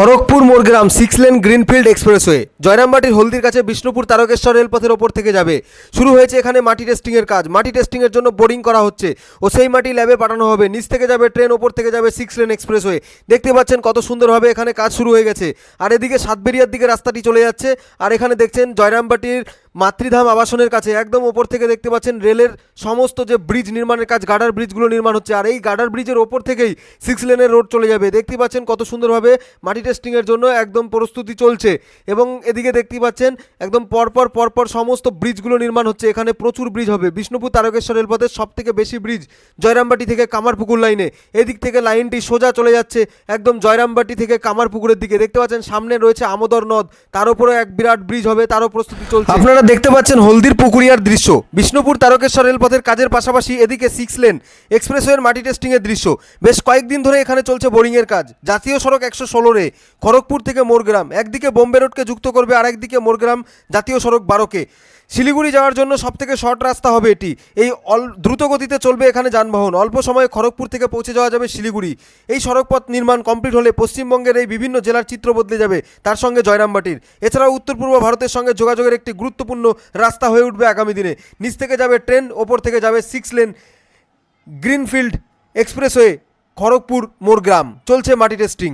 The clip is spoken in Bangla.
Kharagpur Morgram six lane greenfield expressway. জয়রামবাটির হলদির কাছে বিষ্ণুপুর তারকেশ্বর রেলপথের ওপর থেকে যাবে। শুরু হয়েছে এখানে মাটি টেস্টিংয়ের কাজ। মাটি টেস্টিংয়ের জন্য বোরিং করা হচ্ছে ও সেই মাটি ল্যাবে পাঠানো হবে। নিচ থেকে যাবে ট্রেন ওপর থেকে যাবে সিক্স লেন এক্সপ্রেসওয়ে। দেখতে পাচ্ছেন কত সুন্দরভাবে এখানে কাজ শুরু হয়ে গেছে। আর এদিকে সাতবেরিয়ার দিকে রাস্তাটি চলে যাচ্ছে। আর এখানে দেখছেন জয়রামবাটির মাতৃধাম আবাসনের কাছে একদম ওপর থেকে দেখতে পাচ্ছেন রেলের সমস্ত যে ব্রিজ নির্মাণের কাজ, গার্ডার ব্রিজগুলো নির্মাণ হচ্ছে। আর এই গার্ডার ব্রিজের ওপর থেকেই সিক্স লেনের রোড চলে যাবে। দেখতে পাচ্ছেন কত সুন্দরভাবে মাটি টেস্টিংয়ের জন্য একদম প্রস্তুতি চলছে। এবং এদিকে দেখতে পাচ্ছেন একদম পরপর পরপর সমস্ত ব্রিজগুলো নির্মাণ হচ্ছে। এখানে প্রচুর ব্রিজ হবে। বিষ্ণুপুর তারকেশ্বর রেলপথের সব থেকে বেশি ব্রিজ জয়রামবাটি থেকে কামারপুকুর লাইনে। এদিক থেকে লাইনটি সোজা চলে যাচ্ছে একদম জয়রামবাটি থেকে কামারপুকুরের দিকে। দেখতে পাচ্ছেন সামনে রয়েছে আমোদর নদ। তার উপরে এক বিরাট ব্রিজ হবে। তারও প্রস্তুতি চলছে। আপনারা দেখতে পাচ্ছেন হলদির পুকুরিয়ার দৃশ্য। বিষ্ণুপুর তারকেশ্বর রেলপথের কাজের পাশাপাশি এদিকে সিক্স লেন, এক্সপ্রেসওয়ের মাটি টেস্টিংয়ের দৃশ্য। বেশ কয়েকদিন ধরে এখানে চলছে বোরিংয়ের কাজ। জাতীয় সড়ক একশো ষোলোরে খড়গপুর থেকে মোরগ্রাম। একদিকে বোম্বে রোডকে যুক্ত করবে আর একদিকে মোরগ্রাম জাতীয় সড়ক বারোকে। শিলিগুড়ি যাওয়ার জন্য সবথেকে শর্ট রাস্তা হবে এটি। এই অল দ্রুত গতিতে চলবে এখানে যানবাহন। অল্প সময়ে খড়গপুর থেকে পৌঁছে যাওয়া যাবে শিলিগুড়ি। এই সড়কপথ নির্মাণ কমপ্লিট হলে পশ্চিমবঙ্গের এই বিভিন্ন জেলার চিত্র বদলে যাবে, তার সঙ্গে জয়রামবাটির। এছাড়াও উত্তর পূর্ব ভারতের সঙ্গে যোগাযোগের একটি গুরুত্বপূর্ণ রাস্তা হয়ে উঠবে আগামী দিনে। নিচ থেকে যাবে ট্রেন, ওপর থেকে যাবে six lane greenfield expressway Kharagpur, Morgram. চলছে মাটি টেস্টিং